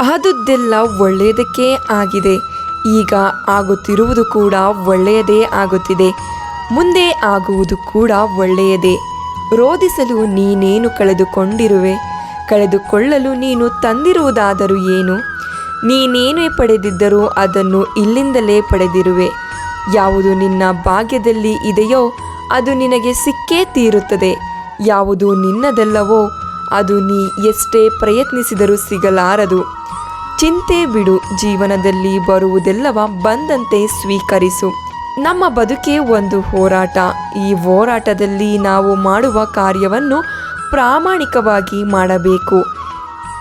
ಆದುದೆಲ್ಲ ಒಳ್ಳೆಯದಕ್ಕೆ ಆಗಿದೆ. ಈಗ ಆಗುತ್ತಿರುವುದು ಕೂಡ ಒಳ್ಳೆಯದೇ ಆಗುತ್ತಿದೆ. ಮುಂದೆ ಆಗುವುದು ಕೂಡ ಒಳ್ಳೆಯದೇ. ರೋಧಿಸಲು ನೀನೇನು ಕಳೆದುಕೊಂಡಿರುವೆ? ಕಳೆದುಕೊಳ್ಳಲು ನೀನು ತಂದಿರುವುದಾದರೂ ಏನು? ನೀನೇನೇ ಪಡೆದಿದ್ದರೂ ಅದನ್ನು ಇಲ್ಲಿಂದಲೇ ಪಡೆದಿರುವೆ. ಯಾವುದು ನಿನ್ನ ಭಾಗ್ಯದಲ್ಲಿ ಇದೆಯೋ ಅದು ನಿನಗೆ ಸಿಕ್ಕೇ ತೀರುತ್ತದೆ. ಯಾವುದು ನಿನ್ನದಲ್ಲವೋ ಅದು ನೀ ಎಷ್ಟೇ ಪ್ರಯತ್ನಿಸಿದರೂ ಸಿಗಲಾರದು. ಚಿಂತೆ ಬಿಡು, ಜೀವನದಲ್ಲಿ ಬರುವುದೆಲ್ಲವ ಬಂದಂತೆ ಸ್ವೀಕರಿಸು. ನಮ್ಮ ಬದುಕೇ ಒಂದು ಹೋರಾಟ. ಈ ಹೋರಾಟದಲ್ಲಿ ನಾವು ಮಾಡುವ ಕಾರ್ಯವನ್ನು ಪ್ರಾಮಾಣಿಕವಾಗಿ ಮಾಡಬೇಕು.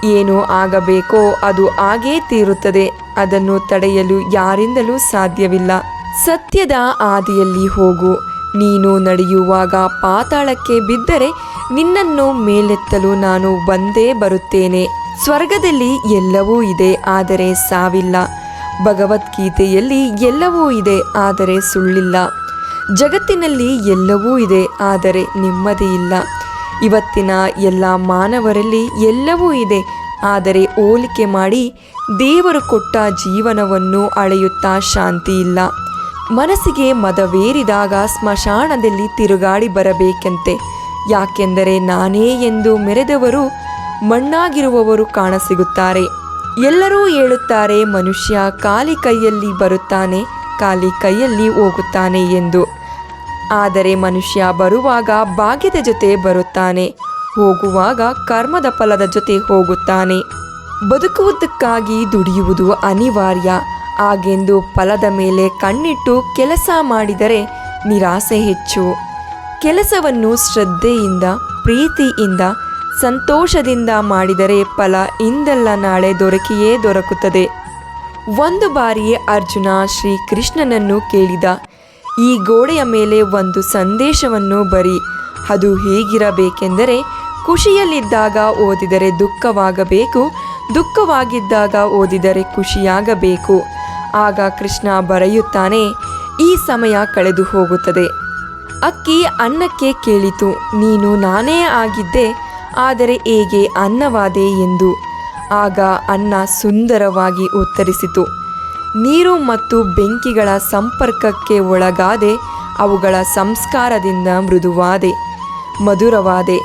ಏನು ಆಗಬೇಕೋ ಅದು ಆಗೇ ತೀರುತ್ತದೆ. ಅದನ್ನು ತಡೆಯಲು ಯಾರಿಂದಲೂ ಸಾಧ್ಯವಿಲ್ಲ. ಸತ್ಯದ ಆದಿಯಲ್ಲಿ ಹೋಗು. ನೀನು ನಡೆಯುವಾಗ ಪಾತಾಳಕ್ಕೆ ಬಿದ್ದರೆ ನಿನ್ನನ್ನು ಮೇಲೆತ್ತಲು ನಾನು ಬಂದೇ ಬರುತ್ತೇನೆ. ಸ್ವರ್ಗದಲ್ಲಿ ಎಲ್ಲವೂ ಇದೆ ಆದರೆ ಸಾವಿಲ್ಲ. ಭಗವದ್ಗೀತೆಯಲ್ಲಿ ಎಲ್ಲವೂ ಇದೆ ಆದರೆ ಸುಳ್ಳಿಲ್ಲ. ಜಗತ್ತಿನಲ್ಲಿ ಎಲ್ಲವೂ ಇದೆ ಆದರೆ ನೆಮ್ಮದಿ ಇಲ್ಲ. ಇವತ್ತಿನ ಎಲ್ಲ ಮಾನವರಲ್ಲಿ ಎಲ್ಲವೂ ಇದೆ ಆದರೆ ಹೋಲಿಕೆ ಮಾಡಿ ದೇವರು ಕೊಟ್ಟ ಜೀವನವನ್ನು ಅಳೆಯುತ್ತಾ ಶಾಂತಿ ಇಲ್ಲ. ಮನಸ್ಸಿಗೆ ಮದವೇರಿದಾಗ ಸ್ಮಶಾನದಲ್ಲಿ ತಿರುಗಾಡಿ ಬರಬೇಕಂತೆ. ಯಾಕೆಂದರೆ ನಾನೇ ಎಂದು ಮೆರೆದವರು ಮಣ್ಣಾಗಿರುವವರು ಕಾಣಸಿಗುತ್ತಾರೆ. ಎಲ್ಲರೂ ಹೇಳುತ್ತಾರೆ, ಮನುಷ್ಯ ಖಾಲಿ ಕೈಯಲ್ಲಿ ಬರುತ್ತಾನೆ, ಖಾಲಿ ಕೈಯಲ್ಲಿ ಹೋಗುತ್ತಾನೆ ಎಂದು. ಆದರೆ ಮನುಷ್ಯ ಬರುವಾಗ ಭಾಗ್ಯದ ಜೊತೆ ಬರುತ್ತಾನೆ, ಹೋಗುವಾಗ ಕರ್ಮದ ಫಲದ ಜೊತೆ ಹೋಗುತ್ತಾನೆ. ಬದುಕುವುದಕ್ಕಾಗಿ ದುಡಿಯುವುದು ಅನಿವಾರ್ಯ. ಹಾಗೆಂದು ಫಲದ ಮೇಲೆ ಕಣ್ಣಿಟ್ಟು ಕೆಲಸ ಮಾಡಿದರೆ ನಿರಾಸೆ ಹೆಚ್ಚು. ಕೆಲಸವನ್ನು ಶ್ರದ್ಧೆಯಿಂದ, ಪ್ರೀತಿಯಿಂದ ಸಂತೋಷದಿಂದ ಮಾಡಿದರೆ ಫಲ ಇಂದಲ್ಲ ನಾಳೆ ದೊರಕಿಯೇ ದೊರಕುತ್ತದೆ. ಒಂದು ಬಾರಿಯೇ ಅರ್ಜುನ ಶ್ರೀ ಕೃಷ್ಣನನ್ನು ಕೇಳಿದ. ಈ ಗೋಡೆಯ ಮೇಲೆ ಒಂದು ಸಂದೇಶವನ್ನು ಬರಿ. ಅದು ಹೇಗಿರಬೇಕೆಂದರೆ, ಖುಷಿಯಲ್ಲಿದ್ದಾಗ ಓದಿದರೆ ದುಃಖವಾಗಬೇಕು, ದುಃಖವಾಗಿದ್ದಾಗ ಓದಿದರೆ ಖುಷಿಯಾಗಬೇಕು. ಆಗ ಕೃಷ್ಣ ಬರೆಯುತ್ತಾನೆ, ಈ ಸಮಯ ಕಳೆದು ಹೋಗುತ್ತದೆ ಅಕ್ಕಿ ಅನ್ನಕ್ಕೆ ಕೇಳಿತು, ನೀನು ನಾನೇ ಆಗಿದ್ದೆ ಆದರೆ ಹೇಗೆ ಅನ್ನವಾದೆ ಎಂದು. ಆಗ ಅನ್ನ ಸುಂದರವಾಗಿ ಉತ್ತರಿಸಿತು, ನೀರು ಮತ್ತು ಬೆಂಕಿಗಳ ಸಂಪರ್ಕಕ್ಕೆ ಒಳಗಾದೆ, ಅವುಗಳ ಸಂಸ್ಕಾರದಿಂದ ಮೃದುವಾದೆ. ಮಧುರವಾದೆ.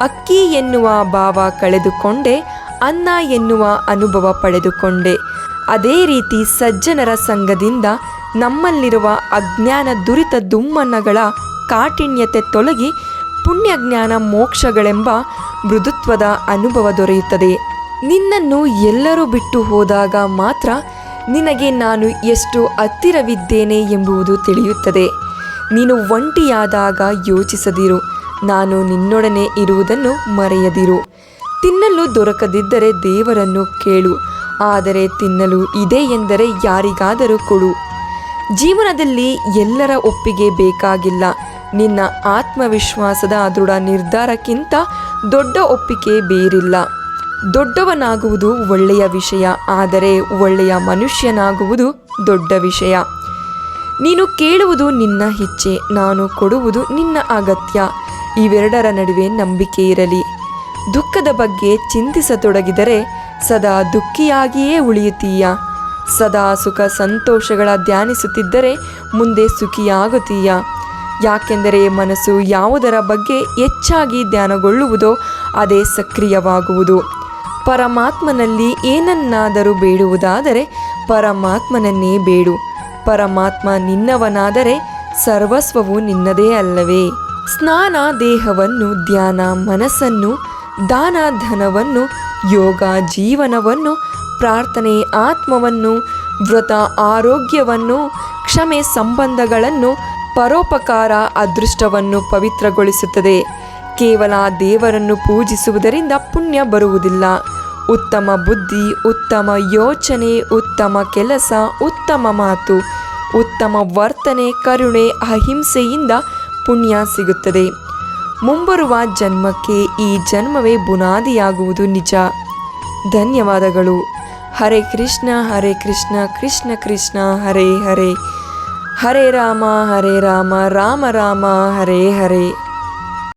ಅಕ್ಕಿ ಎನ್ನುವ ಭಾವ ಕಳೆದುಕೊಂಡೆ, ಅನ್ನ ಎನ್ನುವ ಅನುಭವ ಪಡೆದುಕೊಂಡೆ. ಅದೇ ರೀತಿ ಸಜ್ಜನರ ಸಂಘದಿಂದ ನಮ್ಮಲ್ಲಿರುವ ಅಜ್ಞಾನ ದುರಿತ ದುಮ್ಮನ್ನಗಳ ಕಾಠಿಣ್ಯತೆ ತೊಲಗಿ ಪುಣ್ಯಜ್ಞಾನ ಮೋಕ್ಷಗಳೆಂಬ ಮೃದುತ್ವದ ಅನುಭವ ದೊರೆಯುತ್ತದೆ. ನಿನ್ನನ್ನು ಎಲ್ಲರೂ ಬಿಟ್ಟು ಹೋದಾಗ ಮಾತ್ರ ನಿನಗೆ ನಾನು ಎಷ್ಟು ಹತ್ತಿರವಿದ್ದೇನೆ ಎಂಬುದು ತಿಳಿಯುತ್ತದೆ. ನೀನು ಒಂಟಿಯಾದಾಗ ಯೋಚಿಸದಿರು. ನಾನು ನಿನ್ನೊಡನೆ ಇರುವುದನ್ನು ಮರೆಯದಿರು. ತಿನ್ನಲು ದೊರಕದಿದ್ದರೆ ದೇವರನ್ನು ಕೇಳು. ಆದರೆ ತಿನ್ನಲು ಇದೆ ಎಂದರೆ ಯಾರಿಗಾದರೂ ಕೊಡು. ಜೀವನದಲ್ಲಿ ಎಲ್ಲರ ಒಪ್ಪಿಗೆ ಬೇಕಾಗಿಲ್ಲ. ನಿನ್ನ ಆತ್ಮವಿಶ್ವಾಸದ ದೃಢ ನಿರ್ಧಾರಕ್ಕಿಂತ ದೊಡ್ಡ ಒಪ್ಪಿಗೆ ಬೇರಿಲ್ಲ. ದೊಡ್ಡವನಾಗುವುದು ಒಳ್ಳೆಯ ವಿಷಯ, ಆದರೆ ಒಳ್ಳೆಯ ಮನುಷ್ಯನಾಗುವುದು ದೊಡ್ಡ ವಿಷಯ. ನೀನು ಕೇಳುವುದು ನಿನ್ನ ಇಚ್ಛೆ, ನಾನು ಕೊಡುವುದು ನಿನ್ನ ಅಗತ್ಯ. ಇವೆರಡರ ನಡುವೆ ನಂಬಿಕೆ ಇರಲಿ. ದುಃಖದ ಬಗ್ಗೆ ಚಿಂತಿಸತೊಡಗಿದರೆ ಸದಾ ದುಃಖಿಯಾಗಿಯೇ ಉಳಿಯುತ್ತೀಯ. ಸದಾ ಸುಖ ಸಂತೋಷಗಳ ಧ್ಯಾನಿಸುತ್ತಿದ್ದರೆ ಮುಂದೆ ಸುಖಿಯಾಗುತ್ತೀಯ. ಯಾಕೆಂದರೆ ಮನಸ್ಸು ಯಾವುದರ ಬಗ್ಗೆ ಹೆಚ್ಚಾಗಿ ಧ್ಯಾನಗೊಳ್ಳುವುದೋ ಅದೇ ಸಕ್ರಿಯವಾಗುವುದು. ಪರಮಾತ್ಮನಲ್ಲಿ ಏನನ್ನಾದರೂ ಬೇಡುವುದಾದರೆ ಪರಮಾತ್ಮನನ್ನೇ ಬೇಡು. ಪರಮಾತ್ಮ ನಿನ್ನವನಾದರೆ ಸರ್ವಸ್ವವು ನಿನ್ನದೇ ಅಲ್ಲವೇ. ಸ್ನಾನ ದೇಹವನ್ನು, ಧ್ಯಾನ ಮನಸ್ಸನ್ನು, ದಾನ ಧನವನ್ನು, ಯೋಗ ಜೀವನವನ್ನು, ಪ್ರಾರ್ಥನೆ ಆತ್ಮವನ್ನು, ವ್ರತ ಆರೋಗ್ಯವನ್ನು, ಕ್ಷಮೆ ಸಂಬಂಧಗಳನ್ನು ಪರೋಪಕಾರ ಅದೃಷ್ಟವನ್ನು ಪವಿತ್ರಗೊಳಿಸುತ್ತದೆ. ಕೇವಲ ದೇವರನ್ನು ಪೂಜಿಸುವುದರಿಂದ ಪುಣ್ಯ ಬರುವುದಿಲ್ಲ. ಉತ್ತಮ ಬುದ್ಧಿ, ಉತ್ತಮ ಯೋಚನೆ, ಉತ್ತಮ ಕೆಲಸ, ಉತ್ತಮ ಮಾತು, ಉತ್ತಮ ವರ್ತನೆ, ಕರುಣೆ, ಅಹಿಂಸೆಯಿಂದ ಪುಣ್ಯ ಸಿಗುತ್ತದೆ. ಮುಂಬರುವ ಜನ್ಮಕ್ಕೆ ಈ ಜನ್ಮವೇ ಬುನಾದಿಯಾಗುವುದು ನಿಜ. ಧನ್ಯವಾದಗಳು. ಹರೇ ಕೃಷ್ಣ ಹರೇ ಕೃಷ್ಣ ಕೃಷ್ಣ ಕೃಷ್ಣ, ಹರೇ ಹರೇ. ಹರೇ ರಾಮ ಹರೇ ರಾಮ ರಾಮ ರಾಮ ಹರೇ ಹರೇ